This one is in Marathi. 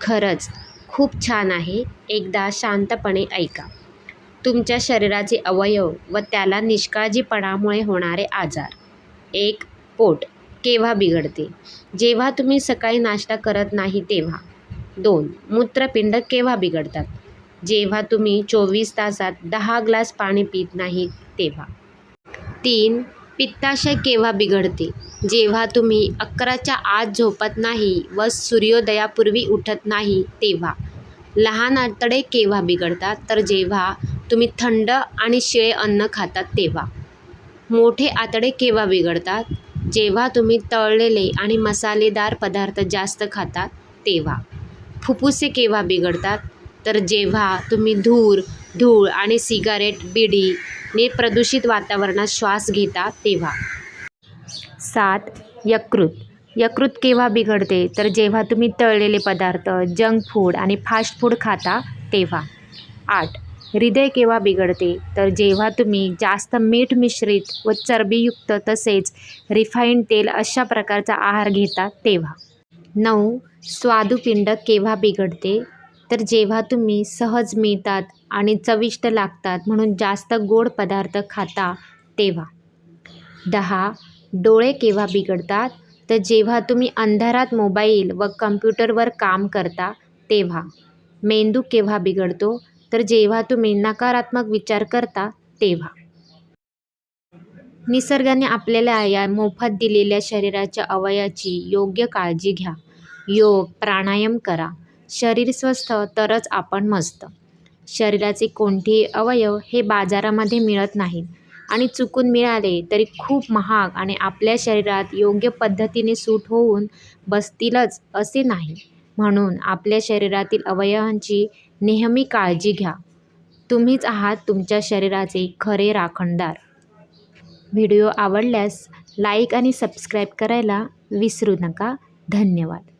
खरंच खूप छान आहे. एकदा शांतपणे ऐका. तुमच्या शरीराचे अवयव व त्याला निष्काळजीपणामुळे होणारे आजार. एक पोट केव्हा बिघडते? जेव्हा तुम्ही सकाळी नाश्ता करत नाही तेव्हा. दोन मूत्रपिंड केव्हा बिघडतात? जेव्हा तुम्ही चोवीस तासात दहा ग्लास पाणी पित नाही तेव्हा. तीन पित्ताशय केव्हा बिघडते? जेव्हा तुम्ही अकराच्या आत झोपत नाही व सूर्योदयापूर्वी उठत नाही तेव्हा. लहान आतडे केव्हा बिघडतात? तर जेव्हा तुम्ही थंड आणि शिळे अन्न खातात तेव्हा. मोठे आतडे केव्हा बिघडतात? जेव्हा तुम्ही तळलेले आणि मसालेदार पदार्थ जास्त खातात तेव्हा. फुफ्फुसे केव्हा बिघडतात? तर जेव्हा तुम्ही धूर धूळ आणि सिगारेट बिडीने प्रदूषित वातावरणात श्वास घेता तेव्हा. सात यकृत. यकृत केव्हा बिघडते? तर जेव्हा तुम्ही तळलेले पदार्थ जंक फूड आणि फास्ट फूड खाता तेव्हा. आठ हृदय केव्हा बिघडते? तर जेव्हा तुम्ही जास्त मीठ मिश्रित व चरबीयुक्त तसेच रिफाईंड तेल अशा प्रकारचा आहार घेता तेव्हा. नऊ स्वादुपिंड केव्हा बिघडते? तर जेव्हा तुम्ही सहज मिळतात आणि चविष्ट लागतात म्हणून जास्त गोड पदार्थ खाता तेव्हा. दहा. डोळे केव्हा बिघडतात? तर जेव्हा तुम्ही अंधारात मोबाईल व कम्प्युटरवर काम करता तेव्हा. मेंदू केव्हा बिघडतो? तर जेव्हा तुम्ही नकारात्मक विचार करता तेव्हा. निसर्गाने आपल्याला या मोफत दिलेल्या शरीराच्या अवयाची योग्य काळजी घ्या. योग प्राणायाम करा. शरीर स्वस्थ तरच आपण मस्त. शरीराचे कोणतेही अवयव हे बाजारामध्ये मिळत नाहीत. आणि चुकून मिळाले तरी खूप महाग आणि आपल्या शरीरात योग्य पद्धतीने सूट होऊन बसतीलच असे नाही. म्हणून आपल्या शरीरातील अवयवांची नेहमी काळजी घ्या. तुम्हीच आहात तुमच्या शरीराचे खरे राखणदार. व्हिडिओ आवडल्यास लाईक आणि सबस्क्राईब करायला विसरू नका. धन्यवाद.